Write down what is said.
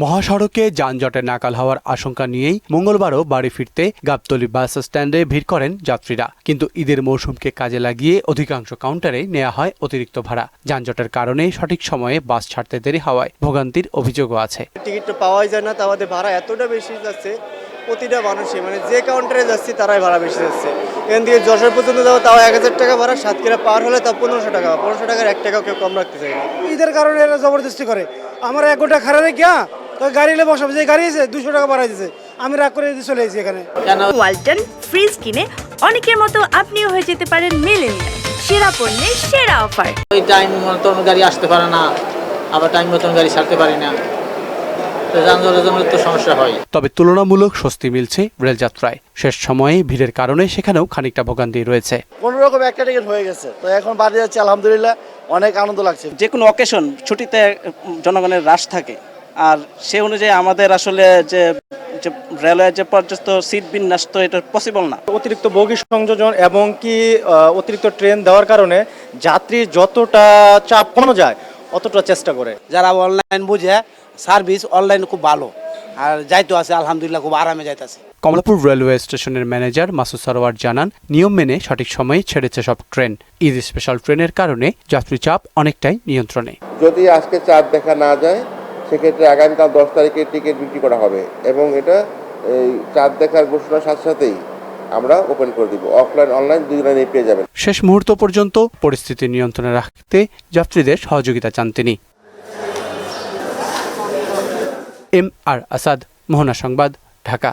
মহাসড়কে যানজটে নাকাল হওয়ার আশঙ্কা নিয়েই মঙ্গলবারও বাড়ি ফিরতে গাবতলী বাস স্ট্যান্ডে ভিড় করেন যাত্রীরা। কিন্তু ঈদের মৌসুমকে কাজে লাগিয়ে অধিকাংশ কাউন্টারে নেওয়া হয় অতিরিক্ত ভাড়া। যানজটের কারণে সঠিক সময়ে বাস ছাড়তে দেরি হওয়ায় ভোগান্তির অভিযোগও আছে। টিকিটটা পাওয়াই যায় না তা আমাদের ভাড়া এতটা বেশি যাচ্ছে প্রতিটা মানুষই মানে যে কাউন্টারে যাচ্ছি তারাই ভাড়া বেশি যাচ্ছে। এখান থেকে যশোর পর্যন্ত যাব তাও এক হাজার টাকা ভাড়া সাতক্ষীরা পার হলে তাও পনেরোশো টাকা। পনেরোশো টাকার এক টাকাও কেউ কম রাখতে চাই না। ঈদের কারণে এরা জবরদস্তি করে। আমার এক ঘণ্টা খারাপ রেখে তো গাড়ি এলে বসাবো যে গাড়ি আছে দুশো টাকা বাড়াই দিছে। আমি রাগ করে চলে এসেছি এখানে। ওয়ালটন ফ্রিজ কিনে অনেকের মতো আপনিও হয়ে যেতে পারেন মিলেনিয়াল। সেরা পণ্যের সেরা অফার। ওই টাইম মতন গাড়ি আসতে পারে না আবার টাইম মতন গাড়ি ছাড়তে পারি না। তো যানজটের তো সমস্যা হয়। তবে তুলনামূলক স্বস্তি মিলছে রেলযাত্রায়। শেষ সময়ে ভিড়ের কারণে সেখানেও খানিকটা ভোগান্তি রয়েছে। কোনো রকম একটা টিকিট হয়ে গেছে। তো এখন বাড়ি যাচ্ছে আলহামদুলিল্লাহ অনেক আনন্দ লাগছে। যে কোনো অকেশন ছুটিতে জনগণের রাশ থাকে। আর সে অনুযায়ী আমাদের আসলে যে যে রেলওয়ে যে পর্যস্ত সিট বিন্যাস তো এটা পসিবল না। অতিরিক্ত বগি সংযোজন এবং কি অতিরিক্ত ট্রেন দেওয়ার কারণে যাত্রী যতটা চাপ কমানো যায় অতটা চেষ্টা করে। যারা অনলাইন বুঝে সার্ভিস অনলাইন খুব ভালো। আর যাইতো আছে আলহামদুলিল্লাহ খুব আরামে যাইতেছে। কমলাপুর রেলওয়ে স্টেশনের ম্যানেজার মাসুদ সরোয়ার জানান নিয়ম মেনে সঠিক সময়ে ছেড়েছে সব ট্রেন। ঈদ স্পেশাল ট্রেনের কারণে যাত্রী চাপ অনেকটাই নিয়ন্ত্রণে। যদি আজকে চাপ দেখা না যায় সেক্ষেত্রে আগামীকাল দশ তারিখে টিকিট বিক্রি করা হবে এবং এটা এই চাঁদ দেখার ঘোষণার সাথে সাথেই আমরা ওপেন করে দিব। অফলাইন অনলাইন লাইনে পেয়ে যাবেন। শেষ মুহূর্ত পর্যন্ত পরিস্থিতি নিয়ন্ত্রণে রাখতে যাত্রীদের সহযোগিতা চান তিনি। এম আর আসাদ, মোহনা সংবাদ, ঢাকা।